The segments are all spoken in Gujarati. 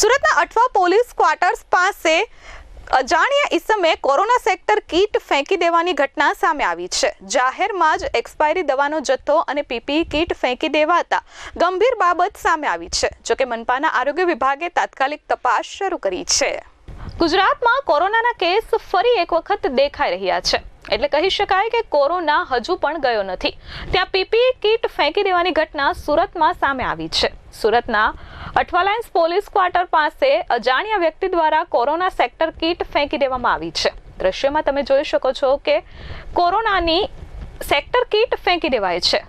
સુરતના અઠવા પોલીસ ક્વાર્ટર્સ પાસે અજાણ્યા ઈસમે કોરોના સેક્ટર કીટ ફેંકી દેવાની ઘટના સામે આવી છે. જાહેરમાં જ એક્સપાયરી દવાનો જથ્થો અને પીપીઈ કીટ ફેંકી દેવાતા ગંભીર બાબત સામે આવી છે જોકે મનપાના આરોગ્ય વિભાગે તાત્કાલિક તપાસ શરૂ કરી છે. ગુજરાતમાં કોરોનાના કેસ ફરી એક વખત દેખાઈ રહ્યા છે. એટલે કહી શકાય કે કોરોના હજુ પણ ગયો નથી. ત્યાં પીપીઈ કીટ ફેંકી દેવાની ઘટના સુરતમાં સામે આવી છે. સુરતના અઠવાલાઇન્સ પોલીસ ક્વાર્ટર પાસે અજાણ્યા વ્યક્તિ દ્વારા કોરોના સેક્ટર કીટ ફેંકી દેવામાં આવી છે. દ્રશ્યમાં તમે જોઈ શકો છો કે કોરોનાની સેક્ટર કીટ ફેંકી દેવાય છે.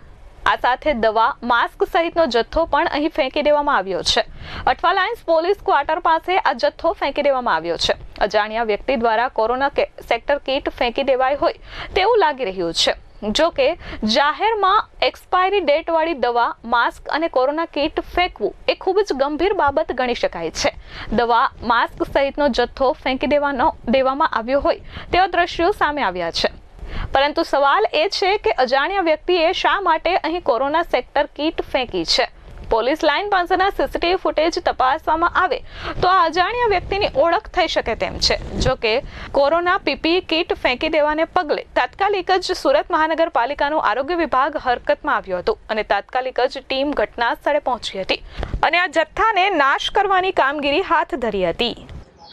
આ સાથે દવા, માસ્ક સહિતનો જથ્થો પણ અહીં ફેંકી દેવામાં આવ્યો છે. અઠવાલાઇન્સ પોલીસ ક્વાર્ટર પાસે આ જથ્થો ફેંકી દેવામાં આવ્યો છે. અજાણ્યા વ્યક્તિ દ્વારા કોરોના સેક્ટર કીટ ફેંકી દેવાઈ હોય તેવું લાગી રહ્યું છે. જો કે જાહેરમાં એક્સપાયરી ડેટ વાળી દવા માસ્ક અને કોરોના કીટ ફેંકવું એ ખૂબ જ ગંભીર બાબત ગણી શકાય છે. દવા માસ્ક સહિતનો જથ્થો ફેંકી દેવાનો, દેવામાં આવ્યો હોય તેવા દ્રશ્યો સામે આવ્યા છે. પરંતુ સવાલ એ છે કે અજાણ્યા વ્યક્તિએ શા માટે અહીં કોરોના સેક્ટર કીટ ફેંકી છે? પોલીસ લાઇન પાસેના સીસીટીવી ફૂટેજ તપાસવામાં આવે તો આ અજાણ્યા વ્યક્તિની ઓળખ થઈ શકે તેમ છે. જો કે, કોરોના પીપીઈ કીટ ફેંકી દેવાને પગલે તાત્કાલિક જ સુરત મહાનગરપાલિકાનું આરોગ્ય વિભાગ હરકતમાં આવ્યું હતું અને તાત્કાલિક જ ટીમ ઘટના સ્થળે પહોંચી હતી અને આ જથ્થાને નાશ કરવાની કામગીરી હાથ ધરી હતી.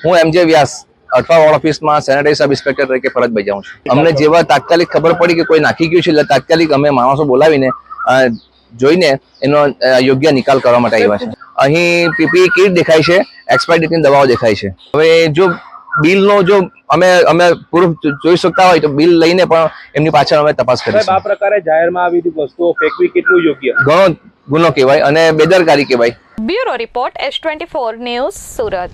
હું એમજે વ્યાસ અઠવાવાળ ઓફિસમાં સેનેટરી સબ ઇન્સ્પેક્ટર તરીકે ફરજ બજાવું છું. અમને જેવા તાત્કાલિક ખબર પડી કે કોઈ નાખી ગયું છે, એટલે તાત્કાલિક અમે માણસો બોલાવીને જોઈને એનો યોગ્ય નિકાલ કરવા માટે આવ્યા છે. અહીં પીપી કીટ દેખાય છે એક્સપાયર ડેટની દવાઓ દેખાય છે. હવે જો બિલનો જો અમે અમે પ્રૂફ જોઈ શકતા હોય તો બિલ લઈને પણ એમની પાછળ અમે તપાસ સાહેબ આ પ્રકારે જાહેરમાં આવી વસ્તુઓ ફેંકવી કેટલું યોગ્ય? ઘણો ગુનો કહેવાય અને બેદરકારી કહેવાય. Bureau report S twenty four news Surat.